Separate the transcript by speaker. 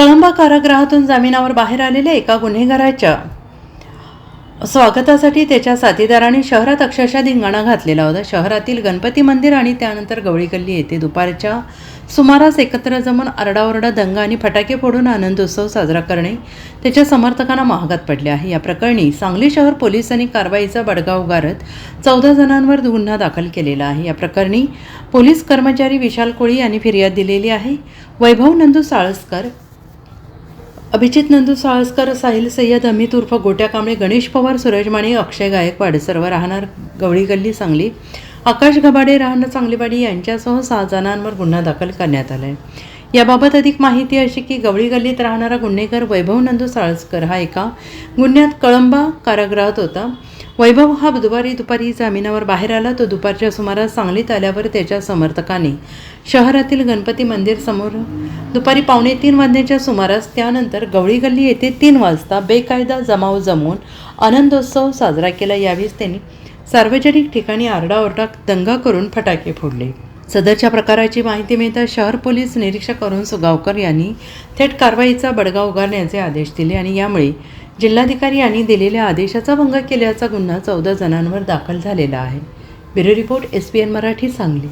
Speaker 1: कळंबा कारागृहातून जामिनावर बाहेर आलेल्या एका गुन्हेगाराच्या स्वागतासाठी त्याच्या साथीदारांनी शहरात अक्षरशः धिंगाणा घातलेला होता. शहरातील गणपती मंदिर आणि त्यानंतर गवळी गल्ली येथे दुपारच्या सुमारास एकत्र जमून आरडाओरडा दंगा आणि फटाके फोडून आनंदोत्सव साजरा करणे त्याच्या समर्थकांना महागात पडले आहे. या प्रकरणी सांगली शहर पोलिसांनी कारवाईचा बडगा उगारत चौदा जणांवर गुन्हा दाखल केलेला आहे. या प्रकरणी पोलीस कर्मचारी विशाल कोळी यांनी फिर्याद दिलेली आहे. वैभव नंदू साळसकर अभिजित नंदू साळसकर साहिल सय्यद अमित उर्फ गोट्या कांबळे गणेश पवार सूरज माने अक्षय गायकवाड सर्व राहणार गवळी गल्ली सांगली. आकाश गबाडे राहणार चांगलीवाडी यांच्यासह सहा जणांवर गुन्हा दाखल करण्यात आला आहे याबाबत अधिक माहिती अशी की गवळी गल्लीत राहणारा गुन्हेगार वैभव नंदू साळसकर हा एका गुन्ह्यात कळंबा कारागृहात होता. वैभव हा बुधवारी दुपारी जामिनावर बाहेर आला. तो दुपारच्या सुमारास सांगलीत आल्यावर त्याच्या समर्थकांनी शहरातील गणपती मंदिर समोर दुपारी पावणे तीन वाजण्याच्या सुमारास त्यानंतर गवळी गल्ली येथे तीन वाजता बेकायदा जमाव जमवून आनंदोत्सव साजरा केला. यावेळी त्यांनी सार्वजनिक ठिकाणी आरडाओरडा दंगा करून फटाके फोडले. सदरच्या प्रकाराची माहिती मिळताच शहर पोलीस निरीक्षक अरुण सुगावकर यांनी थेट कारवाईचा बडगा उगारण्याचे आदेश दिले आणि यामुळे जिल्हाधिकारी यांनी दिलेल्या आदेशाचा भंग केल्याचा गुन्हा चौदा जणांवर दाखल झालेला आहे. Bureau report S P N Marathi Sangli.